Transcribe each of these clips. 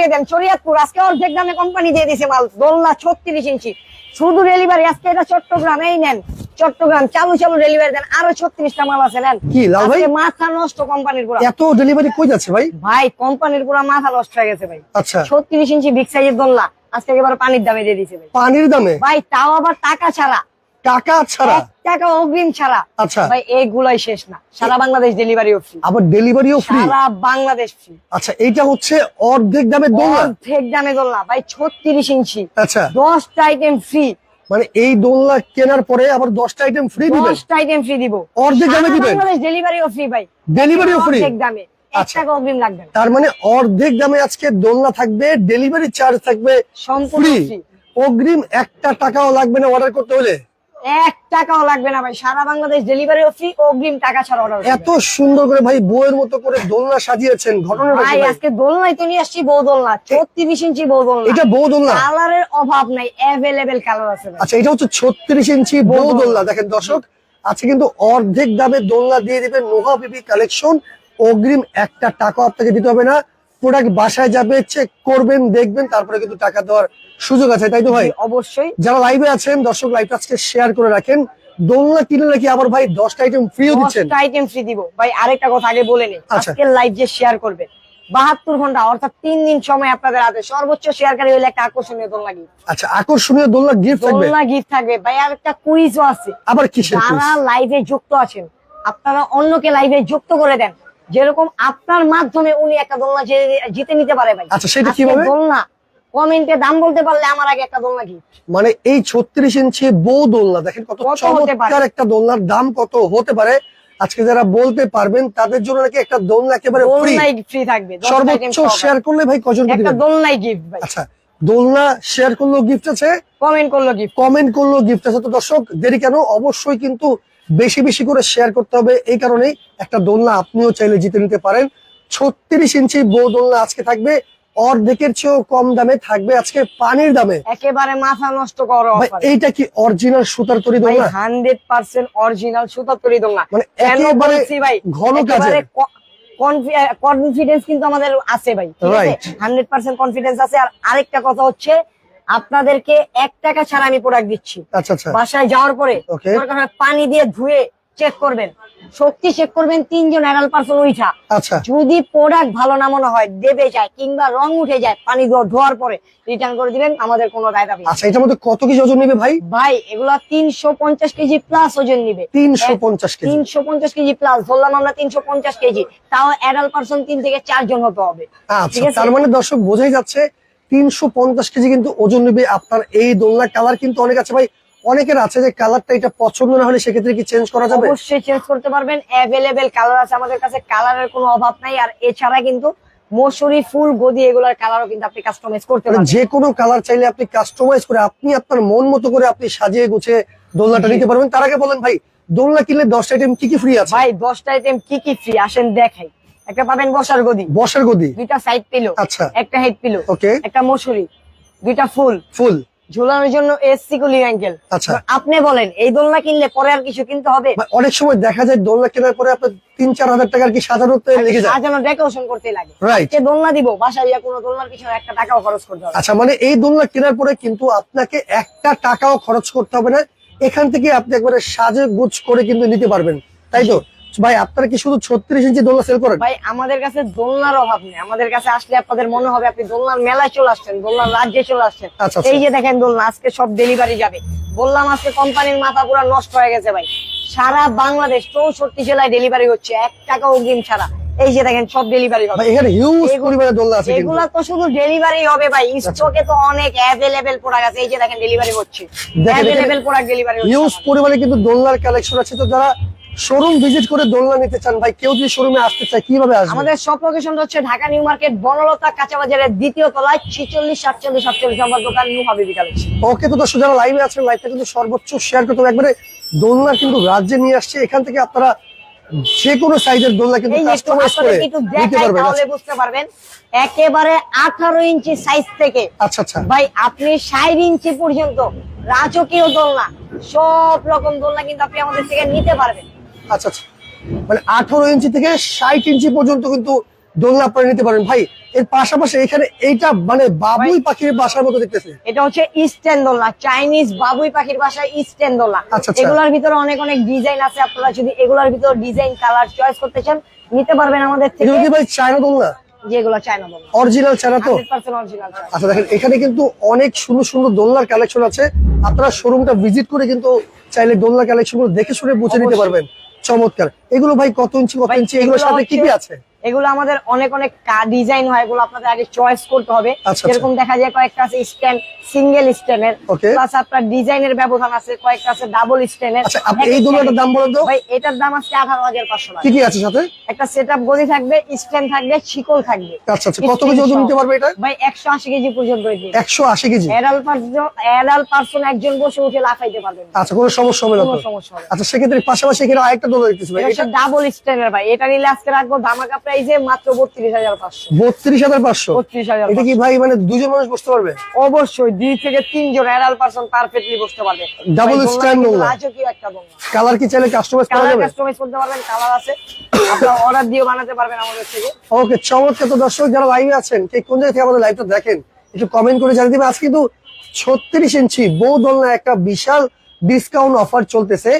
Delivery দেন। শরিয়াতপুর আজকে অর্ধেক দামে কোম্পানি দিয়ে দিছে মাল দোলনা ছত্রিশ ইঞ্চি। শুধু ডেলিভারি আজকে এটা চট্টগ্রাম এই নেন চট্টগ্রাম চালু চালু ডেলিভারি দেন আরও ছত্রিশটা মাল আছে নেন। কি, লাল ভাই? মাথা নষ্ট কোম্পানির পুরা। এত ডেলিভারি কই যাচ্ছে ভাই? ভাই কোম্পানির পুরো মাথা নষ্ট হয়ে গেছে ভাই। আচ্ছা। ছত্রিশ ইঞ্চি বিগ সাইজের দোলনা আজকে একেবারে পানির দামে দিয়ে দিছে ভাই। পানির দামে? ভাই তাও আবার টাকা ছাড়া। টাকা ছাড়া? টাকা অগ্রিম ছাড়া। আচ্ছা। ভাই এইগুলাই শেষ না। সারা বাংলাদেশ ডেলিভারিও ফ্রি আবার ডেলিভারিও ফ্রি সারা বাংলাদেশ ফ্রি আচ্ছা এইটা হচ্ছে অর্ধেক দামে দোলনা? অর্ধেক দামে দোলনা। ভাই ছত্রিশ ইঞ্চি। আচ্ছা। দশটা আইটেম ফ্রি মানে এই দোলনা কেনার পরে আবার দশটা আইটেম ফ্রি দিবেন? দশটা আইটেম ফ্রি দিব। অর্ধেক দামে দিবেন? বাংলাদেশ ডেলিভারিও ফ্রি ভাই। ডেলিভারিও ফ্রি অর্ধেক দামে। আচ্ছা। তার মানে অর্ধেক দামে আজকে দোলনা থাকবে ডেলিভারি চার্জ থাকবে সম্পূর্ণ অগ্রিম একটা টাকাও লাগবে না অর্ডার করতে হলে? এক টাকাও লাগবে না ভাই। সারা বাংলাদেশ ডেলিভারিও ফ্রি অগ্রিম টাকা ছাড়া অর্ডার এত সুন্দর করে ভাই বইয়ের মতো করে দোলনা সাজিয়েছেন ঘটনাটা কি ভাই? আজকে দোলনাই তো নিয়ে আসছি বউ দোলনা ছত্রিশ ইঞ্চি বউ দোলনা। এটা বউ দোলনা? কালারের অভাব নাই অ্যাভেলেবেল কালার আছে আচ্ছা এটা হচ্ছে ছত্রিশ ইঞ্চি বউ দোলনা। দেখেন দর্শক আজকে কিন্তু অর্ধেক দামে দোলনা দিয়ে দিবেন নোহা বিবি কালেকশন অগ্রিম একটা টাকা আপনাকে দিতে হবে না। প্রোডাক্ট বাসায় যাবে চেক করবেন দেখবেন তারপরে কিন্তু টাকা দেওয়ার সুযোগ আছে তাই তো ভাই? অবশ্যই। যারা লাইভে আছেন দর্শক লাইভটা আজকে শেয়ার করে রাখেন। দোলনা কিনলে নাকি আবার ভাই দশটা আইটেম ফ্রিও দিচ্ছেন। আইটেম ফ্রি দিব। ভাই আরেকটা কথা আগে বলে নি। আচ্ছা। আজকের লাইভ যে শেয়ার করবে বাহাত্তর ঘণ্টা অর্থাৎ তিন দিন সময় আপনাদের হাতে। সর্বোচ্চ শেয়ারকারী হলে একটা আকর্ষণীয় দোলনা গিফট আচ্ছা আকর্ষণীয় দোলনা গিফট থাকবে? দোলনা গিফট থাকবে। ভাই আর একটা কুইজও আছে। আবার quiz? যারা লাইভে যুক্ত আছেন আপনারা অন্যকে লাইভে যুক্ত করে দেন। যেরকম আপনার মাধ্যমে উনি একটা দোলনা জিতে- নিতে পারে ভাই। আচ্ছা, সেটা আজকে কীভাবে? দোলনা কমেন্টে দাম বলতে পারলে আমার আগে একটা দোলনা গিফট মানে এই ছত্রিশ ইঞ্চি বউ দোলনা দেখেন কত চমৎকার একটা দোলনার দাম কত হতে পারে? আজকে যারা বলতে পারবেন তাদের জন্য নাকি একটা দোলনা একেবারে ফ্রি ফ্রি থাকবে সর্বোচ্চ শেয়ার করলে ভাই কজনকে একটা দোলনাই গিফট ভাই। আচ্ছা দোলনা শেয়ার করলেও গিফট আছে? কমেন্ট করল গিফট কমেন্ট করলেও গিফট আছে। তো দর্শক দেরি কেন? অবশ্যই কিন্তু বেশি বেশি করে শেয়ার করতে হবে। এই কারণেই একটা দোলনা আপনিও চাইলে জিতে নিতে পারেন। ছত্রিশ ইঞ্চি বউ দোলনা আজকে থাকবে। অর্ধেকের চেয়েও কম দামে থাকবে আজকে পানির দামে। একেবারে মাথা নষ্ট করো এইটা কি অরিজিনাল সুতার তৈরি দোলনা? হান্ড্রেড পার্সেন্ট অরিজিনাল সুতা তৈরি দোলনা। মানে একেবারে ঘন কাজের। কনফিডেন্স কিন্তু আমাদের আছে ভাই হান্ড্রেড পার্সেন্ট কনফিডেন্স আছে। আর আরেকটা কথা হচ্ছে আপনাদেরকে এক টাকা ছাড়া আমি প্রোডাক্ট দিচ্ছি। আচ্ছা আচ্ছা। বাসায় যাওয়ার পরে. পানি দিয়ে ধুয়ে চেক করবেন। শক্তি চেক করবেন তিনজন অ্যাডাল পার্সন উঠা আচ্ছা। যদি প্রোডাক্ট ভালো না মনে হয় দেবে যায় কিংবা রং উঠে যায় পানি ধোয়ার পরে রিটার্ন করে দিবেন আমাদের কোনো দায় দাবি। আচ্ছা এটার মধ্যে কত কেজি ওজন নেবে ভাই? ভাই এগুলা তিনশো পঞ্চাশ কেজি প্লাস ওজন নিবে। তিনশো পঞ্চাশ কেজি। তিনশো পঞ্চাশ কেজি প্লাস ধরলাম আমরা তিনশো পঞ্চাশ কেজি। তাও অ্যাডাল পার্সন তিন থেকে চারজন হতে হবে। আচ্ছা? তার মানে দর্শক বোঝাই যাচ্ছে তিনশো পঞ্চাশ কেজি কিন্তু ওজন নেবে আপনার এই দোলনা কালার কিন্তু অনেক আছে ভাই। অনেকের আছে যে কালারটা এটা পছন্দ না হলে সেক্ষেত্রে কি চেঞ্জ করা যাবে? অবশ্যই চেঞ্জ করতে পারবেন। অ্যাভেলেবেল কালার আছে আমাদের কাছে কালারের কোনো অভাব নাই। আর এছাড়া কিন্তু মসুরি ফুল গদি এগুলার কালারও কিন্তু আপনি কাস্টমাইজ করতে পারেন পারবেন। যে কোনো কালার চাইলে আপনি কাস্টমাইজ করে আপনি আপনার মন মতো করে আপনি সাজিয়ে গুছিয়ে দোলনাটা নিতে পারবেন। তার আগে বলেন ভাই দোলনা কিনলে দশ আইটেম কি কি ফ্রি আছে? ভাই দশটা আইটেম কি কি ফ্রি আসেন দেখাই। একটা পাবেন বসার গদি। বসার গদি? দুইটা সাইড পিলো আচ্ছা। একটা হেড পিলো ওকে একটা মসুরি দুইটা ফুল। ফুল। ঝুলানোর জন্য এসি অ্যাঙ্গেল। আচ্ছা। আপনি বলেন এই দোলনা কিনলে পরে আর কিছু কিনতে হবে? অনেক সময় দেখা যায় দোলনা কেনার পরে আপনার তিন চার হাজার টাকার কি লেগে যায়? সাজানো ডেকোরেশন করতে লাগে। যে দোলনা দিব বাসায় ইয়া কোনো দোলনার পিছনে একটা টাকাও খরচ করতে হবে। আচ্ছা মানে এই দোলনা কেনার পরে কিন্তু আপনাকে একটা টাকাও খরচ করতে হবে না এখান থেকে আপনি একবারে সাজে গুছ করে কিন্তু নিতে পারবেন। তাই তো? ভাই আপনারা কি শুধু ছত্রিশ ইঞ্চি দোলনা সেল করেন? ভাই আমাদের কাছে দোলনার অভাব নেই। আমাদের কাছে আসলে আপনাদের মনে হবে আপনি দোলনার মেলায় চলে আসছেন দোলনার রাজ্যে চলে আসছেন। আচ্ছা, আচ্ছা। এই যে দেখেন দোলনা আজকে সব ডেলিভারি যাবে। বললাম আজকে কোম্পানির মাথা পুরো নষ্ট হয়ে গেছে ভাই। সারা বাংলাদেশ চৌষট্টি জেলায় ডেলিভারি হচ্ছে এক টাকা অগ্রিম ছাড়া। এই যে দেখেন সব ডেলিভারি হবে। এখানে হিউজ পরিমাণে দোলনা আছে কিন্তু। এগুলা তো শুধু ডেলিভারি হবে ভাই। স্টকে তো অনেক অ্যাভেলেবেল প্রোডাক্ট আছে। এই যে দেখেন ডেলিভারি হচ্ছে। অ্যাভেলেবেল প্রোডাক্ট ডেলিভারি হিউজ হচ্ছে পরিমাণে কিন্তু দোলনার কালেকশন আছে। তো যারা শোরুম ভিজিট করে দোলনা নিতে চান ভাই কেউ যদি শোরুমে আসতে চায় কীভাবে আসবে? আমাদের সব লোকেশন হচ্ছে ঢাকা নিউ মার্কেট বনলতা কাঁচা বাজারের দ্বিতীয় তলায় ছিচল্লিশ সাতচল্লিশ সাতচল্লিশ নম্বর দোকান নিউ হাবিবি কালেকশন ওকে তো দর্শক যারা লাইভে আছেন লাইভটা কিন্তু সর্বোচ্চ শেয়ার করতে হবে। একবারে দোলনা কিন্তু রাজ্যে নিয়ে আসছে এখান থেকে আপনারা যে কোনো সাইজের দোলনা কিন্তু কাস্টমাইজ করে নিতে পারবেন। তাহলে আচ্ছা। বুঝতে পারবেন একেবারে আঠারো ইঞ্চি সাইজ থেকে। আচ্ছা আচ্ছা। ভাই আপনি ষাট ইঞ্চি পর্যন্ত রাজকীয় দোলনা সব রকম দোলনা কিন্তু আপনি আমাদের থেকে নিতে পারবেন। আচ্ছা আচ্ছা। মানে আঠারো ইঞ্চি থেকে ষাট ইঞ্চি পর্যন্ত কিন্তু দোলনা আপনারা নিতে পারেন। ভাই এর পাশাপাশি এখানে এইটা মানে বাবুই পাখির বাসার মতো দেখতেছে। এটা হচ্ছে ইস্টার্ন দোলনা চাইনিজ বাবুই পাখির বাসায় ইস্টার্ন দোলনা। আচ্ছা, আচ্ছা। এগুলোর ভিতরে অনেক অনেক ডিজাইন আছে। আপনারা যদি এগুলোর ভিতরে ডিজাইন কালার চয়েস করতে চান নিতে পারবেন আমাদের থেকে। ভাই চায়না দোলনা? যেগুলো চায়না দোলনা। অরিজিনাল চায়না তো? আচ্ছা দেখেন এখানে কিন্তু অনেক সুন্দর সুন্দর দোলনার কালেকশন আছে। আপনারা শোরুমটা ভিজিট করে কিন্তু চাইলে দোলনা কালেকশনগুলো দেখে শুনে বুঝে নিতে পারবেন। চমৎকার। এগুলো ভাই কত ইঞ্চি কত ইঞ্চি? এগুলোর সাথে কি কি আছে? এগুলো আমাদের অনেক অনেক ডিজাইন হয় এগুলো আপনাদের আগে চয়েস করতে হবে। আচ্ছা, যেরকম দেখা যায় কয়েকটা আছে স্ট্যান্ড সিঙ্গেল স্ট্যান্ডের প্লাস আপনার ডিজাইনের ব্যবধান আছে কয়েকটা আছে ডাবল স্ট্যান্ডের আচ্ছা এই দোলনাটার দাম বলেন তো। ভাই এটার দাম আছে আঠারো হাজার পাঁচশো টাকা। কি কি আছে সাথে? একটা সেট আপ গদি থাকবে স্ট্যান্ড থাকবে শিকল থাকবে। আচ্ছা আচ্ছা। কত কেজি ওজন নিতে পারবে এটা? ভাই একশো আশি কেজি পর্যন্ত একশো আশি KG? Adult person adult person একজন বসে উঠে লাফাইতে পারবেন না। আচ্ছা কোনো সমস্যা হবে না কোনো সমস্যা হবে। আচ্ছা সেক্ষেত্রে পাশাপাশি এখানে আরেকটা দোলনা দেখতেছি ভাই এটা ডাবল স্ট্যান্ডের ভাই। এটা নিলে আজকে রাখব ধামাকা প্রাইসে মাত্র বত্রিশ হাজার পাঁচশো। বত্রিশ হাজার পাঁচশো? বত্রিশ হাজার এটা কি ভাই মানে দুজন মানুষ বসতে পারবে? অবশ্যই দুই থেকে তিনজন অ্যাডাল্ট পার্সন পারফেক্টলি বসতে পারবে। Double ভাই, দোলনা stand কিন্তু একটা দোলনা কালার কি চাইলে কাস্টমাইজ করা যাবে? কাস্টমাইজ করতে পারবেন কালার আছে। আপনারা অর্ডার দিয়ে বানাতে পারবেন আমাদের থেকে। ওকে চমৎকার। তো দর্শক যারা লাইভে আছেন কে কোন জায়গা থেকে আমাদের লাইভটা দেখেন একটু কমেন্ট করে জানিয়ে দিবে আজকে কিন্তু ছত্রিশ ইঞ্চি বউ দোলনা একটা বিশাল ডিসকাউন্ট অফার চলতেছে।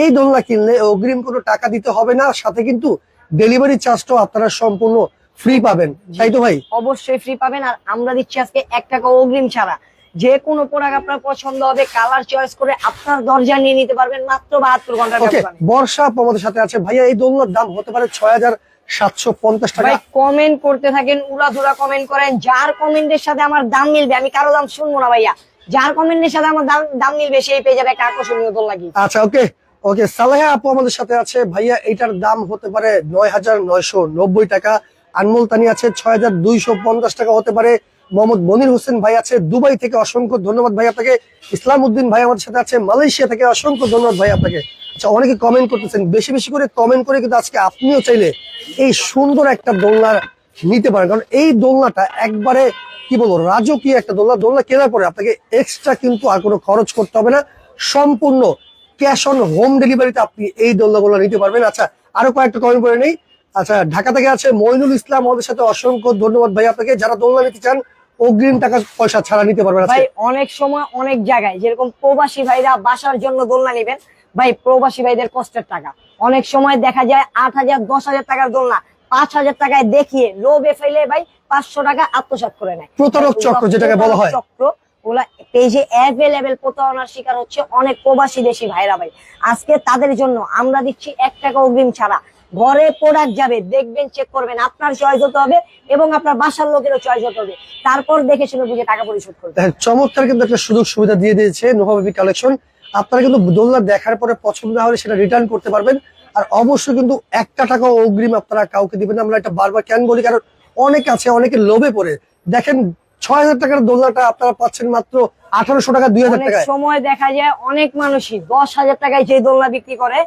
এই দোলনা কিনলে অগ্রিম কোনো টাকা দিতে হবে না। সাথে কিন্তু ডেলিভারি চার্জটাও আপনারা সম্পূর্ণ ফ্রি পাবেন। তাই তো ভাই? অবশ্যই ফ্রি পাবেন। আর আমরা দিচ্ছি আজকে এক টাকা অগ্রিম ছাড়া। যে কোনো প্রোডাক্ট আপনার পছন্দ হবে কালার চয়েস করে আপনার দরজা নিয়ে নিতে পারবেন মাত্র বাহাত্তর ঘণ্টার ওকে বর্ষা আমাদের সাথে আছে। ভাইয়া এই দোলনার দাম হতে পারে ছয় হাজার সাতশো পঞ্চাশ টাকা। কমেন্ট করতে থাকেন উড়াধুরা কমেন্ট করেন। যার কমেন্টের সাথে আমার দাম মিলবে আমি কারও দাম শুনব না ভাইয়া। যার কমেন্টের সাথে আমার দাম দাম মিলবে সেই পেয়ে যাবে একটা আকর্ষণীয় দোল লাগি আচ্ছা ওকে ওকে, সালেহা আপু আমাদের সাথে আছে। ভাইয়া এটার দাম হতে পারে নয় হাজার নয়শো নব্বই টাকা। আনমোল তানি আছে ছয় হাজার দুইশো পঞ্চাশ টাকা হতে পারে। মোহাম্মদ মনির হোসেন ভাই আছে দুবাই থেকে। অসংখ্য ধন্যবাদ ভাই আপনাকে। ইসলাম উদ্দিন ভাই আমাদের সাথে আছে মালয়েশিয়া থেকে। অসংখ্য ধন্যবাদ ভাই আপনাকে। আচ্ছা অনেকে কমেন্ট করতেছেন, বেশি বেশি করে কমেন্ট করে কিন্তু আজকে আপনিও চাইলে এই সুন্দর একটা দোলনা নিতে পারেন। কারণ এই দোলনাটা একবারে, কি বলব, রাজকীয় একটা দোলনা। দোলনা কেনার পরে আপনাকে এক্সট্রা কিন্তু আর কোনো খরচ করতে হবে না। সম্পূর্ণ ক্যাশ অন হোম ডেলিভারিতে আপনি এই দোলনাগুলো নিতে পারবেন। আচ্ছা আরও কয়েকটা কমেন্ট করে নেই। আচ্ছা ঢাকা থেকে আছে মইনুল ইসলাম। আমাদের সাথে অসংখ্য ধন্যবাদ ভাই আপনাকে। যারা দোলনা নিতে চান অগ্রিম টাকা পয়সা ছাড়া নিতে পারবেন ভাই অনেক সময় অনেক জায়গায় যেরকম প্রবাসী ভাইরা বাসার জন্য দোলনা নেবেন ভাই প্রবাসী ভাইদের কষ্টের টাকা। অনেক সময় দেখা যায় আট হাজার দশ হাজার টাকার দোলনা পাঁচ হাজার টাকায় দেখিয়ে লোভে ফেলে ভাই পাঁচশো টাকা আত্মসাৎ করে নেয়। প্রতারক চক্র যেটাকে বলা হয়। চক্র ওগুলা পেজে অ্যাভেলেবেল প্রতারণার শিকার হচ্ছে অনেক প্রবাসী দেশি ভাইরা ভাই। আজকে তাদের জন্য আমরা দিচ্ছি এক টাকা অগ্রিম ছাড়া। ঘরে প্রোডাক্ট যাবে, দেখবেন চেক করবেন, আপনার চয়েস হতে হবে এবং আপনার বাসার লোকেরও চয়েস হতে হবে। তারপর দেখে শুনে বুঝে টাকা পরিশোধ করবে দেখেন চমৎকার কিন্তু একটা সুযোগ সুবিধা দিয়ে দিয়েছে নোভাবেবি কালেকশন আপনারা কিন্তু দোলনা দেখার পরে পছন্দ না হলে সেটা রিটার্ন করতে পারবেন। আর অবশ্যই কিন্তু একটা টাকা অগ্রিম আপনারা কাউকে দিবেন আমরা এটা বারবার কেন বলি? কারণ অনেক আছে অনেকে লোভে পড়ে। দেখেন ছয় হাজার টাকার দোলনাটা আপনারা পাচ্ছেন মাত্র আঠারোশো টাকা দুই হাজার টাকায়। সময় দেখা যায় অনেক মানুষই দশ হাজার টাকায় যে দোলনা বিক্রি করে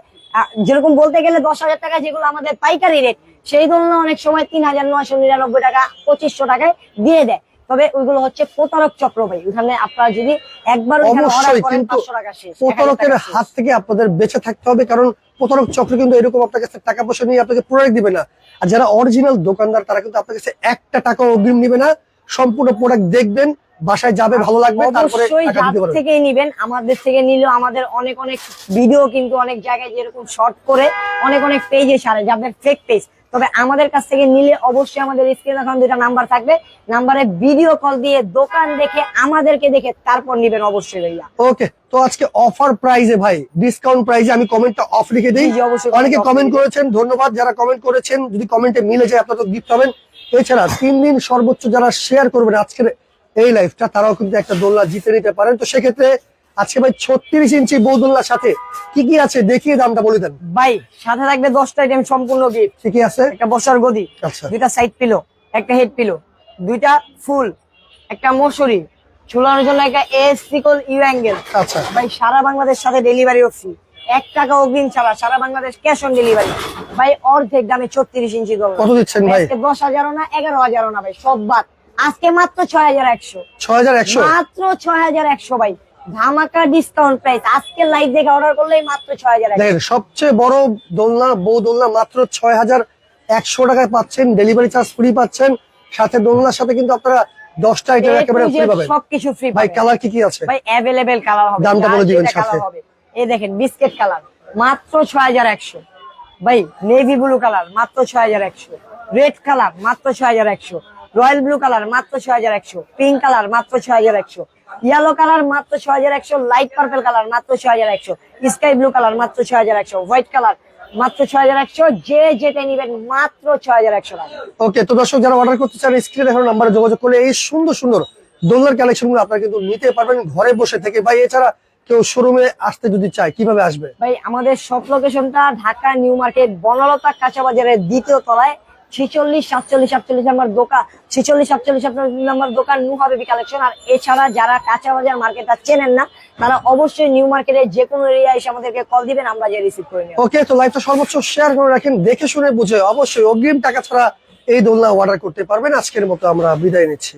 যেরকম বলতে গেলে দশ হাজার টাকা যেগুলো আমাদের পাইকারি রেট সেই দোলনা অনেক সময় তিন হাজার নয়শো নিরানব্বই টাকা পঁচিশশো টাকায় দিয়ে দেয়। তবে ওইগুলো হচ্ছে প্রতারক চক্র ভাই ওখানে আপনারা যদি একবার অবশ্যই কিন্তু 500 টাকা শেষ, 1000 প্রতারকের হাত থেকে আপনাদের বেঁচে থাকতে হবে কারণ প্রতারক চক্র কিন্তু এরকম আপনার কাছে টাকা পয়সা নিয়ে আপনাকে প্রোডাক্ট দিবে না। আর যারা অরিজিনাল দোকানদার তারা কিন্তু আপনার কাছে একটা টাকা অগ্রিম নিবে না। সম্পূর্ণ প্রোডাক্ট দেখবেন বাসায় যাবে ভালো লাগবে তারপরে থেকেই নিবেন আমাদের থেকে নিলেও আমাদের অনেক অনেক ভিডিও কিন্তু অনেক জায়গায় যেরকম শর্ট করে অনেক অনেক পেজে সারে যাদের ফেক পেজ তবে আমাদের কাছ থেকে নিলে অবশ্যই আমাদের স্ক্রিন এখন দুটা নাম্বার থাকবে। নাম্বারে ভিডিও কল দিয়ে দোকান দেখে আমাদেরকে দেখে তারপর নিবেন অবশ্যই ভাইয়া। ওকে তো আজকে অফার প্রাইজে ভাই ডিসকাউন্ট প্রাইজে আমি কমেন্টটা অফ লিখে দিই। অবশ্যই অনেকে কমেন্ট করেছেন ধন্যবাদ। যারা কমেন্ট করেছেন যদি কমেন্টে মিলে যায় আপনারা তো গিফট পাবেন। এছাড়া তিন দিন সর্বোচ্চ যারা শেয়ার করবেন আজকের এই লাইফটা তারাও কিন্তু একটা দোলনা জিতে নিতে পারেন। তো সেক্ষেত্রে আজকে ভাই ছত্রিশ ইঞ্চি বৌদোলনার সাথে কি কি আছে? দেখিয়ে দামটা বলে দেন। ভাই সাথে থাকবে দশটা আইটেম সম্পূর্ণ গিফট কি কি আছে? একটা বসার গদি আচ্ছা। দুইটা সাইড পিলো একটা হেড পিলো দুইটা ফুল একটা মশুরি ঝুলানোর জন্য একটা এস সিকল ইউ অ্যাঙ্গেল আচ্ছা। ভাই সারা বাংলাদেশ সাথে ডেলিভারিও ফ্রি এক টাকা অগ্রিম ছাড়া সারা বাংলাদেশ ক্যাশ অন ডেলিভারি ভাই অর্ধেক দামে ছত্রিশ ইঞ্চি কত দিচ্ছেন ভাই? দশ হাজারও না এগারো হাজারও না ভাই সব বাদ। আজকে মাত্র ছয় হাজার একশো। ছয় হাজার একশো? মাত্র ছয় হাজার একশো ভাই। ধামাকা ডিসকাউন্ট প্রাইস আজকে লাইভ দেখে অর্ডার মাত্র ছয় হাজার সবচেয়ে বড় দোলনা বউ দোলনা মাত্র ছয় হাজার একশো টাকায় পাচ্ছেন। ডেলিভারি চার্জ ফ্রি পাচ্ছেন। সাথে দোলনার সাথে কিন্তু আপনারা দশটা আইটেম একেবারে ফ্রি পাবেন। সবকিছু ফ্রি ভাই কালার কি কি আছে? ভাই অ্যাভেলেবেল কালার হবে। দামটা বলে দিবেন সাথে। এই দেখেন বিস্কিট কালার মাত্র ছয় হাজার একশো ভাই নেভি ব্লু কালার মাত্র ছয় হাজার একশো রেড কালার মাত্র ছয় হাজার একশো রয়্যাল ব্লু কালার মাত্র ছয় হাজার একশো পিঙ্ক কালার মাত্র ছয় হাজার একশো ইয়েলো কালার মাত্র ছয় হাজার একশো লাইট পার্পল কালার মাত্র ছয় হাজার একশো স্কাই ব্লু কালার মাত্র ছয় হাজার একশো হোয়াইট কালার মাত্র ছয় হাজার একশো যে যেটা নিবেন মাত্র ছয় হাজার একশো টাকা ওকে তো দর্শক যারা অর্ডার করতে চান স্ক্রিনে দেখানো নাম্বারে যোগাযোগ করলে এই সুন্দর সুন্দর দোলনার কালেকশনগুলো আপনারা কিন্তু নিতে পারবেন ঘরে বসে থেকে ভাই এছাড়া কেউ শোরুমে আসতে যদি চায় কীভাবে আসবে? ভাই আমাদের সব লোকেশনটা ঢাকা নিউ মার্কেট বনলতা কাঁচা বাজারের দ্বিতীয় তলায় ছিচল্লিশ সাতচল্লিশ সাতচল্লিশ নাম্বার দোকান ছিচল্লিশ সাতচল্লিশ সাতচল্লিশ নাম্বার দোকান নুহা বেবি কালেকশন আর এছাড়া যারা কাঁচা বাজার মার্কেটটা চেনেন না তারা অবশ্যই নিউ মার্কেটের যে কোনো এরিয়া এসে আমাদেরকে কল দিবেন আমরা যে রিসিভ করে নেব। ওকে তো লাইভটা সর্বোচ্চ শেয়ার করে রাখেন দেখে শুনে বুঝে অবশ্যই অগ্রিম টাকা ছাড়া এই দোলনা অর্ডার করতে পারবেন। আজকের মতো আমরা বিদায় নিচ্ছি।